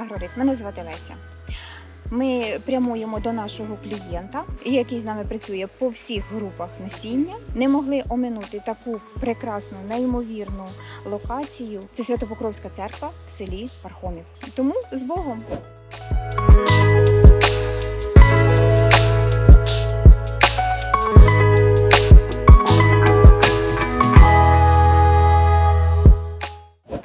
Агрорит. Мене звати Леся. Ми прямуємо до нашого клієнта, який з нами працює по всіх групах насіння. Не могли оминути таку прекрасну, неймовірну локацію. Це Святопокровська церква в селі Пархомів. Тому з Богом.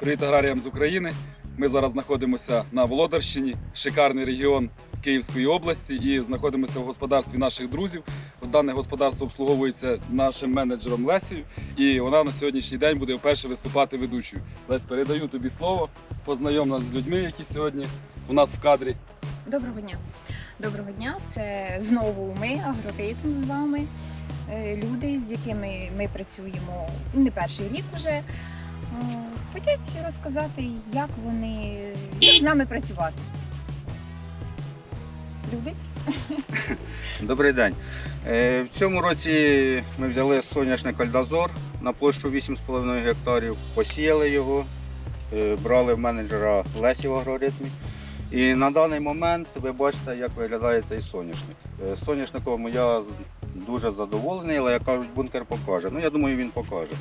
Привіт аграріям з України. Ми зараз знаходимося на Володарщині, шикарний регіон Київської області, і знаходимося в господарстві наших друзів. Дане господарство обслуговується нашим менеджером Лесією, і вона на сьогоднішній день буде вперше виступати ведучою. Лесь, передаю тобі слово. Познайом нас з людьми, які сьогодні у нас в кадрі. Доброго дня. Доброго дня. Це знову ми, агроритм з вами. Е, Люди, з якими ми працюємо не перший рік уже. Хотять розказати, як вони як з нами працювати. Люди? Добрий день. Е, В цьому році ми взяли соняшник Альдазор на площу 8,5 гектарів, посіяли його, е, брали в менеджера Лесі в агроритмі. І на даний момент ви бачите, як виглядає цей соняшник. Е, Соняшником я дуже задоволений, але як кажуть, бункер покаже. Ну, я думаю, він покаже.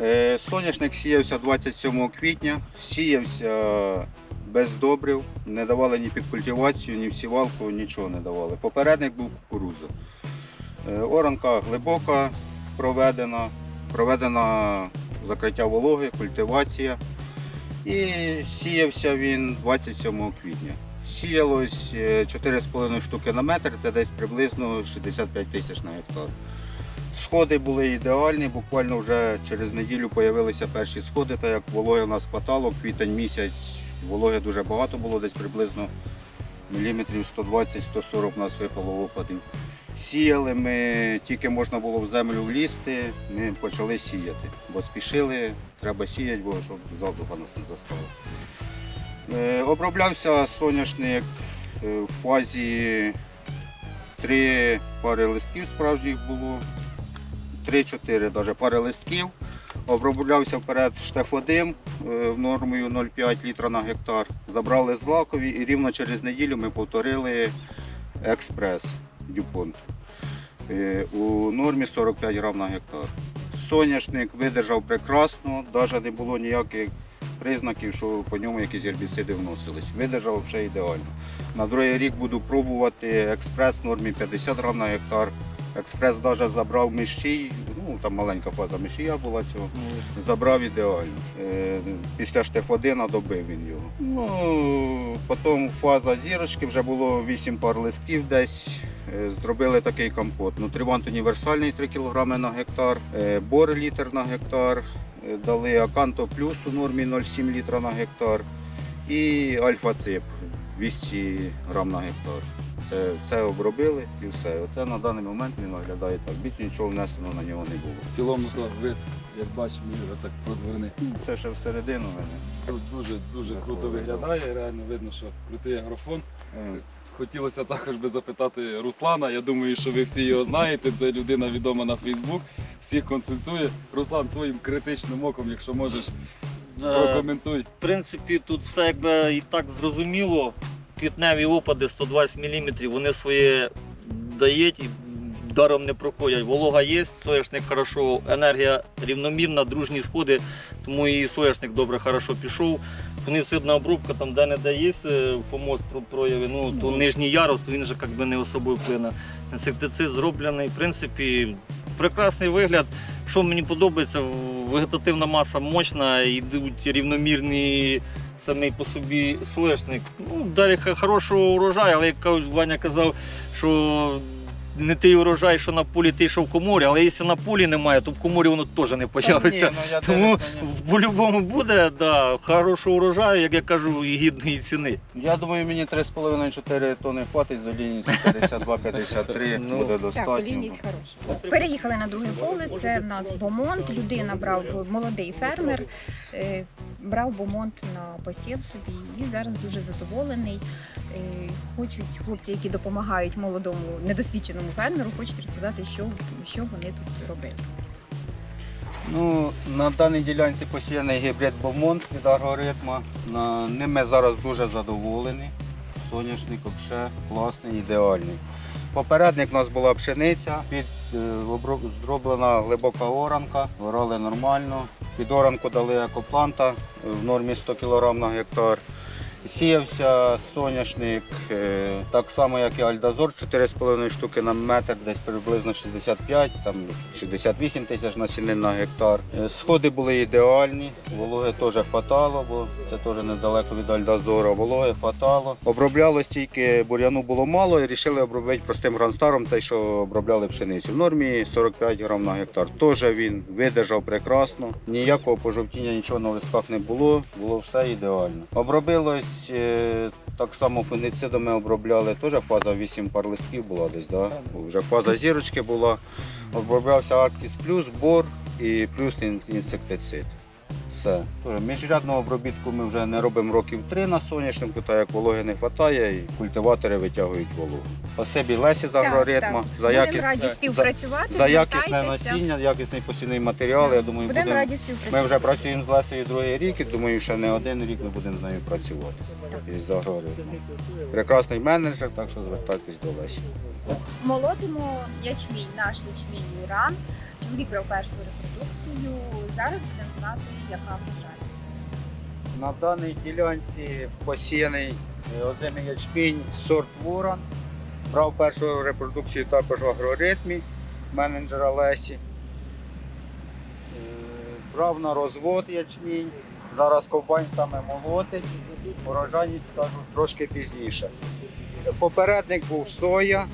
Е, Соняшник сіявся 27 квітня, сіявся без добрив, не давали ні підкультивацію, ні всівалку, нічого не давали. Попередник був кукуруза. Е, Оранка глибока проведена, проведена закриття вологи, культивація. І сіявся він 27 квітня. Сіялось е, 4,5 штуки на метр, це десь приблизно 65 тисяч на гектар. Сходи були ідеальні, буквально вже через неділю з'явилися перші сходи, так як вологи нас хватало, квітень місяць вологи дуже багато було, десь приблизно міліметрів 120-140 у нас випало опадів. Сіяли ми, тільки можна було в землю влізти, ми почали сіяти, бо спішили, треба сіяти, бо щоб засуха нас не застала. Е, Оброблявся соняшник е, в фазі три пари листків справжніх було, 3-4 навіть пари листків. Оброблявся вперед штеф-1 е, нормою 0,5 літра на гектар. Забрали злакові і рівно через неділю ми повторили експрес Дюпонт е, у нормі 45 грам на гектар. Соняшник видержав прекрасно, навіть не було ніяких признаків, що по ньому якісь гербіциди вносились. Видержав вже ідеально. На другий рік буду пробувати експрес в нормі 50 грам на гектар. Експрес навіть забрав міщій, ну там маленька фаза міщія була цього. Забрав ідеально. Е, Після штеф-1 добив він його. Ну, потім фаза зірочки, вже було 8 пар листків десь. Е, Зробили такий компот. Нутрівант універсальний 3 кг на гектар, е, бор літр на гектар, е, дали Аканто плюс у нормі 0,7 літра на гектар і альфа-цип 200 грам на гектар. Це, обробили і все. Оце на даний момент він виглядає так. Більш нічого внесено на нього не було. В цілому то вид, як бачимо, Юра, так розверни. Це ще всередину мене. Тут дуже дуже круто виглядає. Реально видно, що крутий агрофон. Е, Хотілося також би запитати Руслана. Я думаю, що ви всі його знаєте. Це людина відома на Фейсбук, всіх консультує. Руслан своїм критичним оком, якщо можеш, Е, прокоментуй. В принципі, тут все якби і так зрозуміло. Квітневі опади 120 мм, вони своє дають і даром не проходять. Волога є, соняшник хорошо, енергія рівномірна, дружні сходи, тому і соняшник добре хорошо пішов. Фунгіцидна обробка, там де не де є е, фомоз про- прояви, ну то нижній ярус, то він же якби не особо вплине. Інсектицид зроблений, в принципі, прекрасний вигляд. Що мені подобається, вегетативна маса мощна, йдуть рівномірні самий по собі соняшник. Ну, далі хорошого урожаю, але як Ваня казав, що не той урожай, що на полі, той, що в коморі, але якщо на полі немає, то в коморі воно теж не появиться. Ні, ну, Тому в по-любому буде да, хорошого урожаю, як я кажу, і гідної ціни. Я думаю, мені 3,5-4 тонни хватить до лінії 52-53 Ну, буде Так, достатньо. олійність хороша. Переїхали на друге поле. Це в нас Бомонт. Людина брав молодий фермер, е, брав Бомонт на посів собі і зараз дуже задоволений. Е, Хочуть хлопці, які допомагають молодому недосвідченому фермеру, хочуть розказати, що, що вони тут робили. Ну, на даній ділянці посіяний гібрид Бомонт від агроритма. На, ним ми зараз дуже задоволені. Соняшник взагалі класний, ідеальний. Попередник у нас була пшениця, під, е, зроблена глибока оранка, орали нормально. Під оранку дали екопланта в нормі 100 кг на гектар. Сіявся соняшник е, так само, як і Альдазор, 4,5 штуки на метр, десь приблизно 65, там 68 тисяч насінин на гектар. Е, Сходи були ідеальні, вологи теж хватало, бо це теж недалеко від Альдазора. Вологи хватало. Оброблялось тільки бур'яну було мало і вирішили обробити простим гранстаром, той, що обробляли пшеницю. В нормі 45 грам на гектар. Теж він видержав прекрасно. Ніякого пожовтіння, нічого на листках не було, було все ідеально. Обробилось е, так само фунгицидами обробляли, теж фаза 8 пар листків була десь, да? вже фаза зірочки була. Оброблявся Арктіс плюс, бор і плюс інсектицид. Все. Міжрядного обробітку ми вже не робимо років три на соняшнику, так як вологи не вистачає і культиватори витягують вологу. Спасибі Лесі з агроритма за, Будемо які... раді співпрацювати. за якісне насіння, якісний посівний матеріал. Я думаю, Будемо будемо. раді співпрацювати. Ми вже працюємо з Лесею другий рік і думаю, що не один рік ми будемо з нею працювати із агроритмом. Прекрасний менеджер, так що звертайтесь до Лесі. Молотимо ячмінь, наш ячмінь Уран. Чоловік брав першу репродукцію. Зараз будемо знати, яка врожайність. На даній ділянці посіяний е, озимий ячмінь сорт Ворон. Брав першу репродукцію також в агроритмі менеджера Лесі. Е, Брав на розвод ячмінь. Зараз ковбань саме молотить. Урожайність скажу трошки пізніше. Попередник був соя.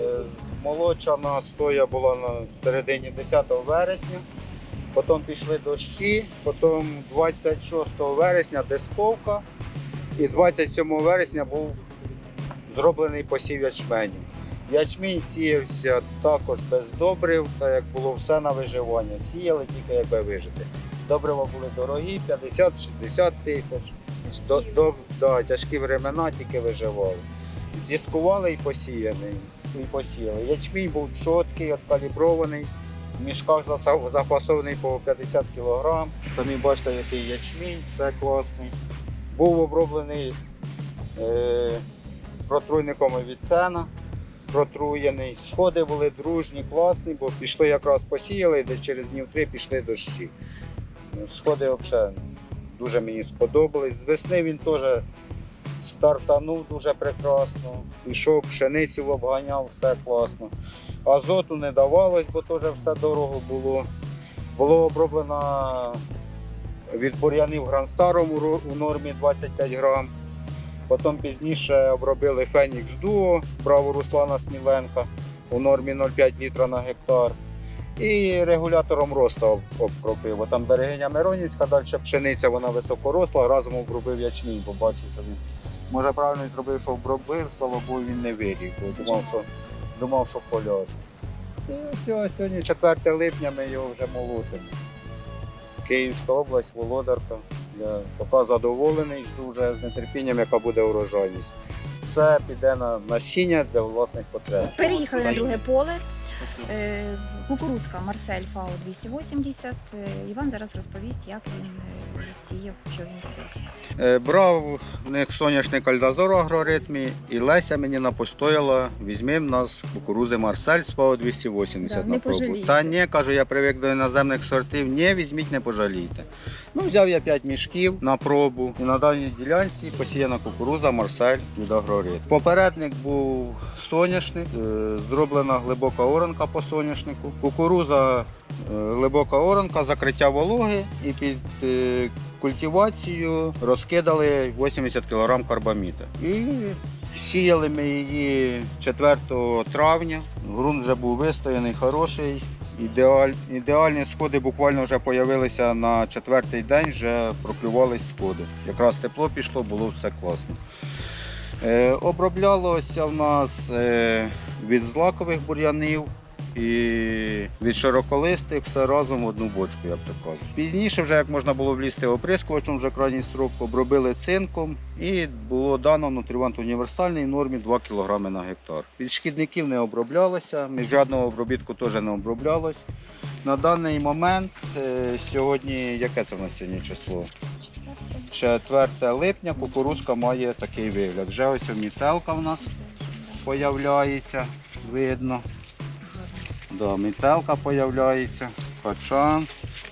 Е, Молочана соя була на середині 10 вересня. Потім пішли дощі, потім 26 вересня дисковка і 27 вересня був зроблений посів ячменю. Ячмінь сіявся також без добрив, так як було все на виживання. Сіяли тільки якби вижити. Добрива були дорогі, 50-60 тисяч. До, до, да, тяжкі времена тільки виживали. Зіскували і посіяний. І посіяли. Ячмінь був чіткий, откалібрований. В мішках запасований по 50 кг. Самі бачите, який ячмінь, все класний. Був оброблений е, протруйником від сена, протруєний. Сходи були дружні, класні, бо пішли якраз посіяли, десь через днів три пішли дощі. Сходи взагалі дуже мені сподобались. З весни він теж стартанув дуже прекрасно. Пішов, пшеницю обганяв, все класно. Азоту не давалось, бо теж все дорого було. Було оброблено від бур'янів гранстаром у нормі 25 грам. Потім пізніше обробили Фенікс Дуо, брав у Руслана Сміленка у нормі 0,5 літра на гектар. І регулятором росту об- обкропив. Там берегиня Миронівська, далі пшениця, вона високоросла, разом обробив ячмінь, бо бачу, що він може правильно зробив, що обробив, слава Богу, він не виріг, думав, що, думав, що поляже. І все, сьогодні 4 липня ми його вже молотимо. Київська область, Володарка. Я поки задоволений, жду вже з нетерпінням, яка буде урожайність. Все піде на насіння для власних потреб. Переїхали на друге поле. Е, Кукурудзка Марсель ФАО 280. Е, Іван зараз розповість, як він е, сіяв, що він робив. Е, Брав них соняшник Альдазор агроритмі, і Леся мені напостояла, візьми в нас кукурузи Марсель з ПАО 280 Да, на пробу. пожалійте. Та ні, кажу, я привик до іноземних сортів. Ні, візьміть, не пожалійте. Ну, взяв я 5 мішків на пробу. І на даній ділянці посіяна кукуруза Марсель від агрорит. Попередник був соняшник, е, зроблена глибока оранка по соняшнику. Кукуруза е, глибока оранка, закриття вологи і під е, культивацію розкидали 80 кг карбаміта. І сіяли ми її 4 травня. Ґрунт вже був вистояний, хороший. Ідеаль, ідеальні сходи буквально вже з'явилися на четвертий день, вже проклювались сходи. Якраз тепло пішло, було все класно. Е, оброблялося в нас е, від злакових бур'янів, і від широколистих все разом в одну бочку, як то кажуть. Пізніше, вже як можна було влізти оприскувачем, вже крайній строк, обробили цинком і було дано нутрівант універсальний в нормі 2 кг на гектар. Від шкідників не оброблялося, міжрядного обробітку теж не оброблялось. На даний момент, е, сьогодні, яке це в нас сьогодні число? 4 липня кукурузка має такий вигляд. Вже ось мітелка в нас появляється, видно. Да, мітелка появляється, качан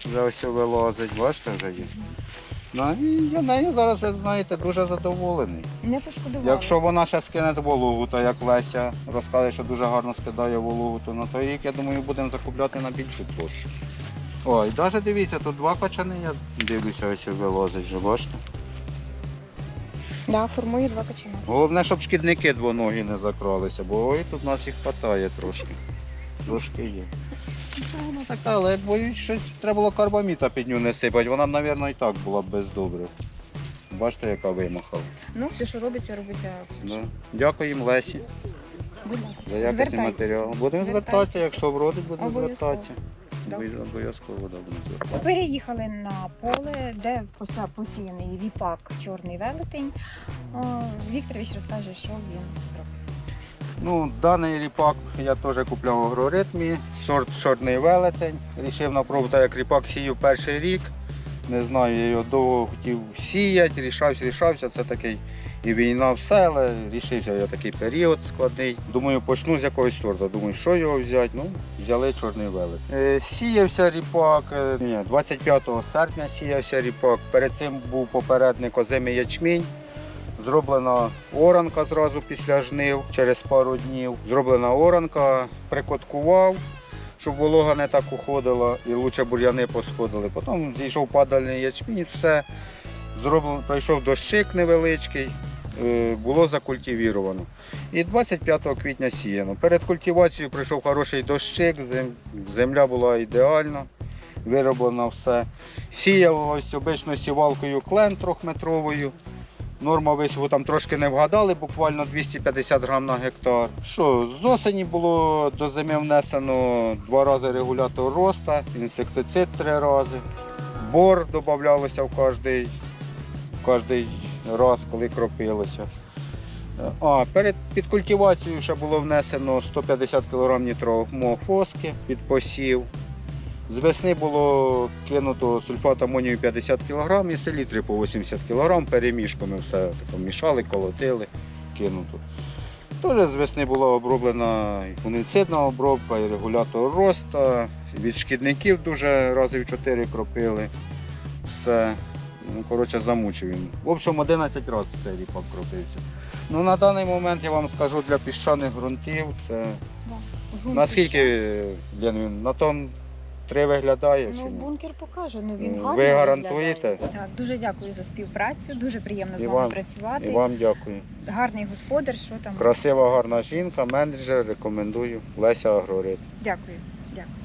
вже ось вилазить, бачите вже є. Ну, і я нею зараз, ви знаєте, дуже задоволений. Не пошкодували. Якщо вона ще скине вологу, то як Леся розказує, що дуже гарно скидає вологу, то на той рік, я думаю, будемо закупляти на більшу площу. Ой, навіть дивіться, тут два качани, я дивлюся, ось вилазить вже, бачите. Да, формує два качана. Головне, щоб шкідники двоногі не закралися, бо ой, тут нас їх хватає трошки. Трошки є. Ну, Вона така, але боюсь, що треба було карбаміта під ню не сипати. Вона, мабуть, і так була б без добрив. Бачите, яка вимахала. Ну, все, що робиться, робиться. Да. Дякуємо Лесі Будь ласка. за якісний Звертайтеся. матеріал. Будемо звертатися, якщо вродить, будемо Обов'язково. звертатися. Да. Обов'язково обов'язково да, будемо звертатися. Переїхали на поле, де пося- посіяний ріпак чорний велетень. О, Вікторович розкаже, що він зробив. Ну, даний ріпак я теж купляв в агроритмі. Сорт чорний велетень. Рішив на пробу, так як ріпак сію перший рік. Не знаю, я його довго хотів сіяти, рішався, рішався. Це такий і війна все, але рішився я такий період складний. Думаю, почну з якогось сорту. Думаю, що його взяти. Ну, взяли чорний велетень. Е, сіявся ріпак, е, ні, 25 серпня сіявся ріпак. Перед цим був попередник озимий ячмінь. Зроблена оранка зразу після жнив через пару днів. Зроблена оранка, прикоткував, щоб волога не так уходила і лучше бур'яни посходили. Потім зійшов падальний ячмінь, все. Зроблено, пройшов дощик невеличкий, е, було закультивіровано. І 25 квітня сіяно. Перед культивацією прийшов хороший дощик, земля була ідеальна, вироблено все. Сіяв ось обично сівалкою клен трьохметровою. Норма висіву там трошки не вгадали, буквально 250 грам на гектар. Що, з осені було до зими внесено два рази регулятор роста, інсектицид три рази. Бор додавалося в кожний, в кожний раз, коли кропилося. А, перед під культивацією ще було внесено 150 кг нітрового фоски під посів. З весни було кинуто сульфат амонію 50 кг і селітри по 80 кг. Перемішками все тако мішали, колотили, кинуто. Теж з весни була оброблена і фунгіцидна обробка, і регулятор роста. Від шкідників дуже разів 4 кропили. Все. Ну, коротше, замучив він. В общем, 11 разів цей ріпак кропився. Ну, на даний момент я вам скажу для піщаних ґрунтів це наскільки він на тон 3 виглядає чи Ну, ні? бункер покаже, ну він гарний. гарно ви виглядає. гарантуєте? Так, дуже дякую за співпрацю, дуже приємно з І вами вам- працювати. І вам дякую. Гарний господар, що там. Красива, гарна жінка, менеджер, рекомендую. Леся Агрорит. Дякую, дякую.